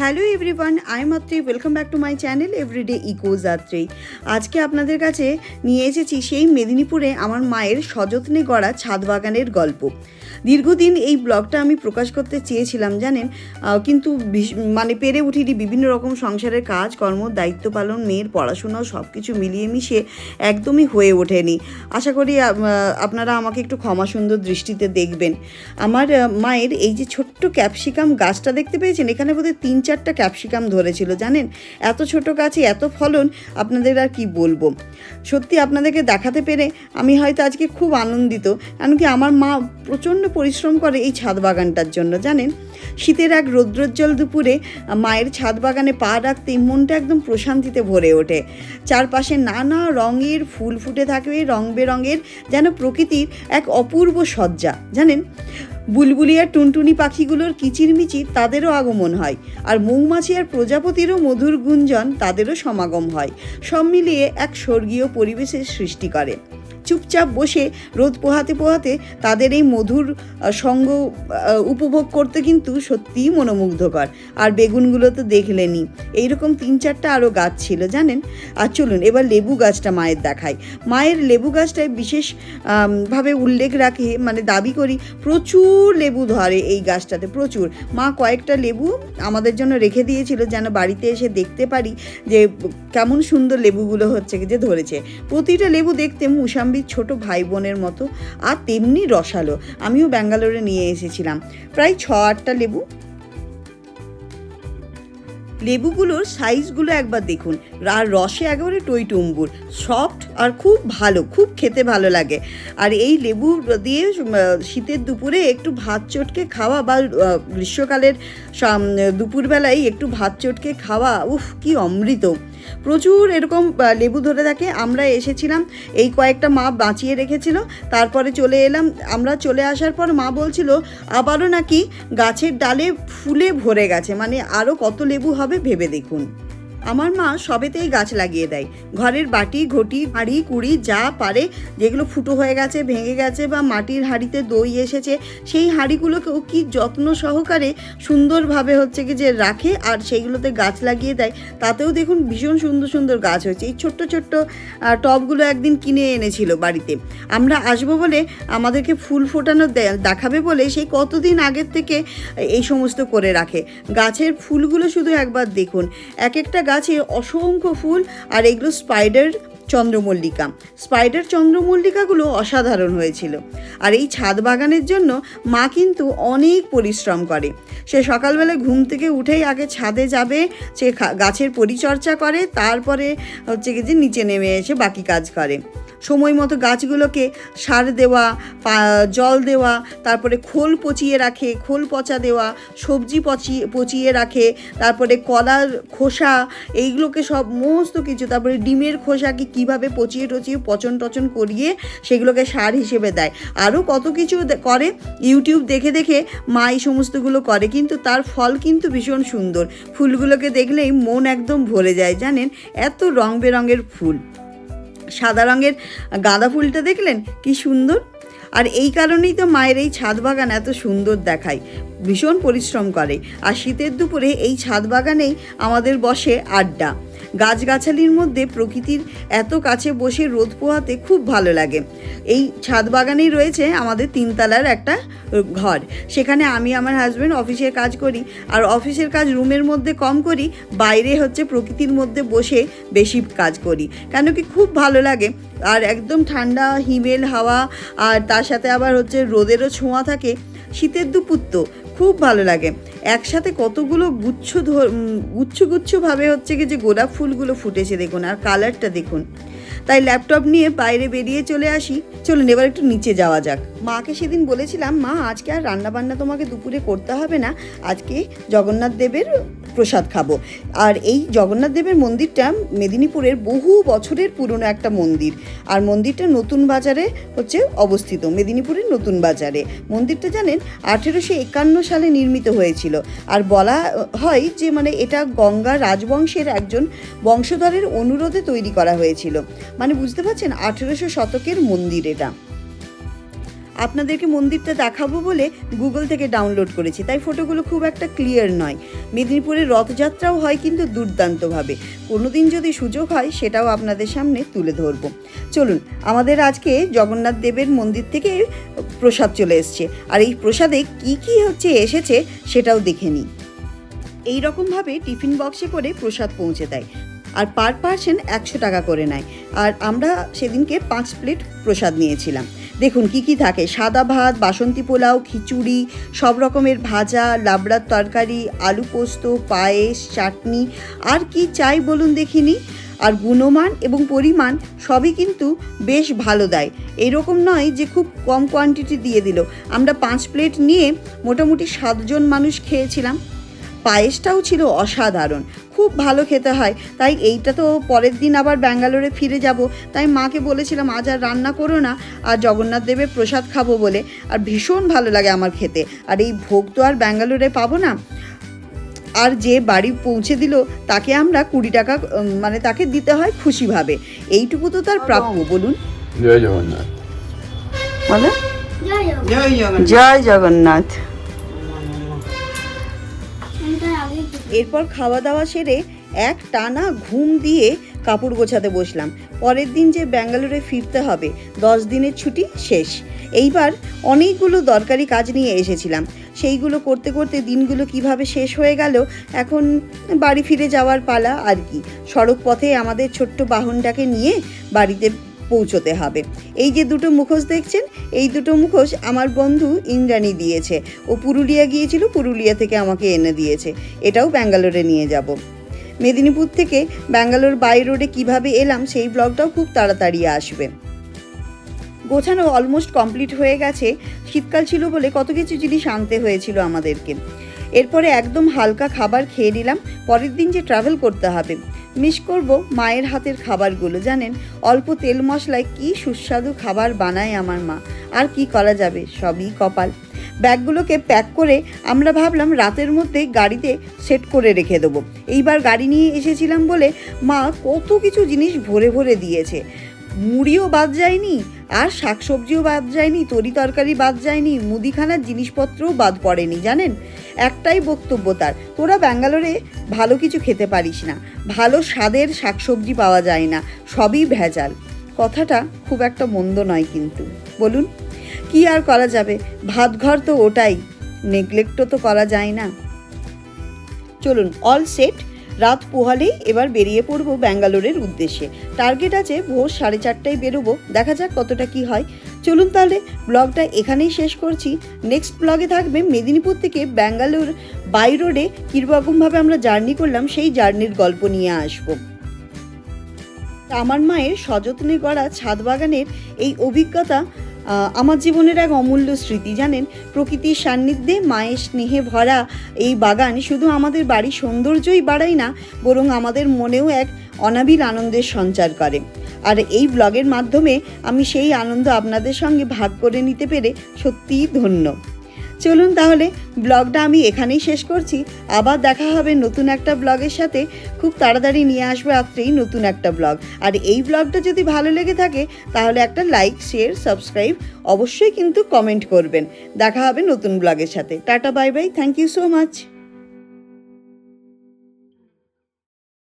Hello everyone, I Matri welcome back to my channel everyday eco Jatri. আজকে আপনাদের কাছে নিয়ে এসেছি সেই মেদিনীপুরে আমার মায়ের সযত্নে গড়া ছাদ বাগানের গল্প। দীর্ঘদিন এই ব্লগটা আমি প্রকাশ করতে চেয়েছিলাম, জানেন? কিন্তু মানে পেরে উঠিনি বিভিন্ন রকম সংসারের কাজ, কর্ম, দায়িত্ব পালন, মেয়ের পড়াশোনা সব কিছু মিলিয়ে মিশিয়ে একদমই হয়ে ওঠেনি। আশা করি আপনারা আমাকে একটু ক্ষমা সুন্দর দৃষ্টিতে দেখবেন। আমার মায়ের এই যে ছোট্ট ক্যাপসিকাম গাছটা দেখতে পেয়েছেন? এখানে বোধহয় তিন চারটা ক্যাপসিকাম ধরেছিল, জানেন? এত ছোট গাছে এত ফলন, আপনাদের আর কি বলব? সত্যি আপনাদেরকে দেখাতে পেরে আমি হয়তো আজকে খুব আনন্দিত এমনকি আমার মা প্রচণ্ড পরিশ্রম করে এই ছাদ বাগানটার জন্য, জানেন? শীতের এক রৌদ্রোজ্জ্বল দুপুরে মায়ের ছাদ বাগানে পা রাখতেই মনটা একদম প্রশান্তিতে ভরে ওঠে। চারপাশে নানা রঙের ফুল ফুটে থাকবে রং বেরঙের, যেন প্রকৃতির এক অপূর্ব সজ্জা, জানেন? বুলবুলি আর টুনটুনি পাখিগুলোর কিচিরমিচির তাদেরও আগমন হয়, আর মৌমাছি আর প্রজাপতিরও মধুর গুঞ্জন তাদেরও সমাগম হয়। সব মিলিয়ে এক স্বর্গীয় পরিবেশের সৃষ্টি করে। চুপচাপ বসে রোদ পোহাতে পোহাতে তাদের এই মধুর সঙ্গ উপভোগ করতে কিন্তু সত্যিই মনোমুগ্ধকর। আর বেগুনগুলো তো দেখলেনি এইরকম তিন চারটা আরও গাছ ছিল, জানেন? আর চলুন, এবার লেবু গাছটা মায়ের দেখায় মায়ের লেবু গাছটায় বিশেষ ভাবে উল্লেখ রাখে মানে দাবি করি, প্রচুর লেবু ধরে এই গাছটাতে, প্রচুর। মা কয়েকটা লেবু আমাদের জন্য রেখে দিয়েছিল, যেন বাড়িতে এসে দেখতে পারি যে কেমন সুন্দর লেবুগুলো হচ্ছে যে ধরেছে। প্রতিটা লেবু দেখতে মুসাম্বির ছোট ভাই বোনের মতো, আর তেমনি রসালো। আমিও ব্যাঙ্গালোরে নিয়ে এসেছিলাম। প্রায় ছ আটটা লেবু। লেবুগুলোর সাইজগুলো একবার দেখুন। আর রসে একেবারে টইটুম্বুর সফট আর খুব ভালো, খুব খেতে ভালো লাগে। আর এই লেবু দিয়ে শীতের দুপুরে একটু ভাত চটকে খাওয়া বা গ্রীষ্মকালের দুপুরবেলায় একটু ভাত চটকে খাওয়া, উফ, কি অমৃত। প্রচুর এরকম লেবু ধরে থাকে। আমরা এসেছিলাম, এই কয়েকটা মা বাঁচিয়ে রেখেছিল। তারপরে চলে এলাম। আমরা চলে আসার পর মা বলছিল, আবারও নাকি গাছের ডালে ফুলে ভরে গেছে। মানে আরও কত লেবু হবে ভেবে দেখুন। আমার মা সবেতেই গাছ লাগিয়ে দেয়। ঘরের বাটি, ঘটি, হাঁড়ি, কুড়ি যা পারে, যেগুলো ফুটো হয়ে গেছে, ভেঙে গেছে বা মাটির হাঁড়িতে দই এসেছে, সেই হাঁড়িগুলোকেও কি যত্ন সহকারে সুন্দরভাবে হচ্ছে কি যে রাখে আর সেইগুলোতে গাছ লাগিয়ে দেয়, তাতেও দেখুন ভীষণ সুন্দর সুন্দর গাছ হয়েছে। এই ছোট্ট ছোট্ট টবগুলো একদিন কিনে এনেছিল বাড়িতে। আমরা আসব বলে আমাদেরকে ফুল ফোটানো দেখাবে বলে সেই কতদিন আগের থেকে এই সমস্ত করে রাখে। গাছের ফুলগুলো শুধু একবার দেখুন। এক একটা গাছে অসংখ্য ফুল আর এগুলো স্পাইডার চন্দ্রমল্লিকা। স্পাইডার চন্দ্রমল্লিকাগুলো অসাধারণ হয়েছিল। আর এই ছাদ বাগানের জন্য মা কিন্তু অনেক পরিশ্রম করে। সে সকালবেলা ঘুম থেকে উঠেই আগে ছাদে যাবে, সে গাছের পরিচর্যা করে, তারপরে হচ্ছে কি যে নিচে নেমে এসে বাকি কাজ করে। সময় মতো গাছগুলোকে সার দেওয়া জল দেওয়া, তারপরে খোল পচিয়ে রাখে, খোল পচা দেওয়া, সবজি পচিয়ে পচিয়ে রাখে, তারপরে কলার খোসা, এইগুলোকে সব সমস্ত কিছু, তারপরে ডিমের খোসাকে কীভাবে পচিয়ে টচিয়ে, পচন টচন করিয়ে সেগুলোকে সার হিসেবে দেয়। আরও কত কিছু করে, ইউটিউব দেখে দেখে মা এই সমস্তগুলো করে, কিন্তু তার ফল কিন্তু ভীষণ সুন্দর। ফুলগুলোকে দেখলেই মন একদম ভরে যায়, জানেন? এত রং বেরঙের ফুল। সাদা রঙের গাঁদা ফুলটা দেখলেন? কি সুন্দর। আর এই কারণেই তো মায়ের এই ছাদ বাগান এত সুন্দর দেখায়। ভীষণ পরিশ্রম করে। আর শীতের দুপুরে এই ছাদ বাগানেই আমাদের বসে আড্ডা। গাছগাছালির মধ্যে প্রকৃতির এত কাছে বসে রোদ পোহাতে খুব ভালো লাগে। এই ছাদ বাগানেই রয়েছে আমাদের তিনতলার একটা ঘর। সেখানে আমি আমার হাজব্যান্ড অফিসের কাজ করি। আর অফিসের কাজ রুমের মধ্যে কম করি, বাইরে হচ্ছে প্রকৃতির মধ্যে বসে বেশি কাজ করি। কেন কি খুব ভালো লাগে। আর একদম ঠান্ডা, হিমেল হাওয়া, আর তার সাথে আবার হচ্ছে রোদেরও ছোঁয়া থাকে। শীতের দুপুর তো খুব ভালো লাগে। একসাথে কতগুলো গুচ্ছ গুচ্ছ গুচ্ছভাবে হচ্ছে কি যে গোলাপ ফুলগুলো ফুটেছে দেখুন আর কালারটা দেখুন। তাই ল্যাপটপ নিয়ে বাইরে বেরিয়ে চলে আসি। চলুন এবার একটু নিচে যাওয়া যাক। মাকে সেদিন বলেছিলাম, মা, আজকে আর রান্নাবান্না তোমাকে দুপুরে করতে হবে না, আজকে জগন্নাথ দেবের প্রসাদ খাব। আর এই জগন্নাথ দেবের মন্দিরটা মেদিনীপুরের বহু বছরের পুরনো একটা মন্দির। আর মন্দিরটা নতুন বাজারে হচ্ছে অবস্থিত, মেদিনীপুরের নতুন বাজারে। মন্দিরটা জানেন আঠেরোশো একান্ন সালে নির্মিত হয়েছিল। আর বলা হয় যে মানে এটা গঙ্গা রাজবংশের একজন বংশধরের অনুরোধে তৈরি করা হয়েছিল। মানে বুঝতে পারছেন, আঠেরোশো শতকের মন্দির এটা। আপনাদেরকে মন্দিরটা দেখাবো বলে গুগল থেকে ডাউনলোড করেছি। তাই ফটোগুলো খুব একটা ক্লিয়ার নয়। মেদিনীপুরের রথযাত্রাও হয় কিন্তু দুর্দান্তভাবে। কোনো দিন যদি সুযোগ হয়, সেটাও আপনাদের সামনে তুলে ধরবো। চলুন, আমাদের আজকে জগন্নাথ দেবের মন্দির থেকে প্রসাদ চলে এসছে। আর এই প্রসাদে কি কি হচ্ছে, এসেছে, সেটাও দেখে নিই। এই রকমভাবে টিফিন বক্সে করে প্রসাদ পৌঁছে দেয়। আর পার পার্সন একশো টাকা করে নেয়। আর আমরা সেদিনকে পাঁচ প্লেট প্রসাদ নিয়েছিলাম। দেখুন কি কি থাকে। সাদা ভাত, বাসন্তী পোলাও, খিচুড়ি, সব রকমের ভাজা, লাবড়ার তরকারি, আলু পোস্ত, পায়েস, চাটনি। আর কি চাই বলুন দেখিনি? আর গুণমান এবং পরিমাণ সবই কিন্তু বেশ ভালো দেয়। এরকম নয় যে খুব কম কোয়ান্টিটি দিয়ে দিল। আমরা পাঁচ প্লেট নিয়ে মোটামুটি সাতজন মানুষ খেয়েছিলাম। পায়েসটাও ছিল অসাধারণ। খুব ভালো খেতে হয়। তাই এইটা তো পরের দিন আবার ব্যাঙ্গালোরে ফিরে যাব। তাই মাকে বলেছিলাম আজ আর রান্না করো না আর জগন্নাথ দেবের প্রসাদ খাব বলে। আর ভীষণ ভালো লাগে আমার খেতে। আর এই ভোগ তো আর ব্যাঙ্গালোরে পাবো না। আর যে বাড়ি পৌঁছে দিল তাকে আমরা কুড়ি টাকা মানে তাকে দিতে হয় খুশিভাবে। এইটুকু তো তার প্রাপ্য। বলুন। জয় জগন্নাথ। জয় জগন্নাথ। এরপর খাওয়া দাওয়া সেরে এক টানা ঘুম দিয়ে কাপড় গোছাতে বসলাম। পরের দিন যে ব্যাঙ্গালোরে ফিরতে হবে, দশ দিনের ছুটি শেষ। এইবার অনেকগুলো দরকারি কাজ নিয়ে এসেছিলাম। সেইগুলো করতে করতে দিনগুলো কীভাবে শেষ হয়ে গেল, এখন বাড়ি ফিরে যাওয়ার পালা আর কি। সড়ক পথে আমাদের ছোট্ট বাহনটাকে নিয়ে বাড়িতে পৌঁছতে হবে। এই যে দুটো মুখোশ দেখছেন, এই দুটো মুখোশ আমার বন্ধু ইন্দ্রাণী দিয়েছে। ও পুরুলিয়া গিয়েছিল, পুরুলিয়া থেকে আমাকে এনে দিয়েছে। এটাও ব্যাঙ্গালোরে নিয়ে যাব। মেদিনীপুর থেকে ব্যাঙ্গালোর বাই রোডে কীভাবে এলাম, সেই ব্লগটাও খুব তাড়াতাড়ি আসবে। গোছানো অলমোস্ট কমপ্লিট হয়ে গেছে। শীতকাল ছিল বলে কত কিছু জিনিস আনতে হয়েছিল আমাদেরকে। এরপরে একদম হালকা খাবার খেয়ে নিলাম। পরের দিন যে ট্রাভেল করতে হবে। মিস করব মায়ের হাতের খাবারগুলো, জানেন? অল্প তেল মশলায় কি সুস্বাদু খাবার বানায় আমার মা। আর কি করা যাবে? সবই কপাল। ব্যাগগুলোকে প্যাক করে আমরা ভাবলাম রাতের মধ্যে গাড়িতে সেট করে রেখে দেবো। এইবার গাড়ি নিয়ে এসেছিলাম বলে মা কত কিছু জিনিস ভরে ভরে দিয়েছে। মুড়িও বাদ যায়নি আর শাকসবজিও বাদ যায়নি, তরি তরকারি বাদ যায়নি, মুদিখানার জিনিসপত্রও বাদ পড়েনি, জানেন? একটাই বক্তব্য তার, তোরা ব্যাঙ্গালোরে ভালো কিছু খেতে পারিস না, ভালো স্বাদের শাকসবজি পাওয়া যায় না, সবই ভেজাল। কথাটা খুব একটা মন্দ নয় কিন্তু, বলুন, কি আর করা যাবে? ভাত ঘর তো ওটাই, নেগলেক্টও তো করা যায় না। চলুন অল সেট রাত পোহালেই এবার বেরিয়ে পড়ব ব্যাঙ্গালোরের উদ্দেশ্যে। টার্গেট আছে ভোর সাড়ে চারটায় বেরোবো। দেখা যাক কতটা কি হয়। চলুন তাহলে ব্লগটা এখানেই শেষ করছি। নেক্সট ব্লগে থাকবে মেদিনীপুর থেকে ব্যাঙ্গালোর বাই রোডে কীরকমভাবে আমরা জার্নি করলাম সেই জার্নির গল্প নিয়ে আসব। আমার মায়ের সযত্নে গড়া ছাদ বাগানের এই অভিজ্ঞতা আমার জীবনের এক অমূল্য স্মৃতি, জানেন? প্রকৃতির সান্নিধ্যে মায়ের স্নেহে ভরা এই বাগান শুধু আমাদের বাড়ির সৌন্দর্যই বাড়ায় না, বরং আমাদের মনেও এক অনাবিল আনন্দের সঞ্চার করে। আর এই ব্লগের মাধ্যমে আমি সেই আনন্দ আপনাদের সঙ্গে ভাগ করে নিতে পেরে সত্যিই ধন্য। চলুন তাহলে ব্লগটা আমি এখানেই শেষ করছি। আবার দেখা হবে নতুন একটা ব্লগের সাথে। খুব তাড়াতাড়ি নিয়ে আসবে রাত্রেই নতুন একটা ব্লগ। আর এই ব্লগটা যদি ভালো লেগে থাকে, তাহলে একটা লাইক, শেয়ার, সাবস্ক্রাইব অবশ্যই কিন্তু কমেন্ট করবেন। দেখা হবে নতুন ব্লগের সাথে। Tata, bye bye. Thank you so much.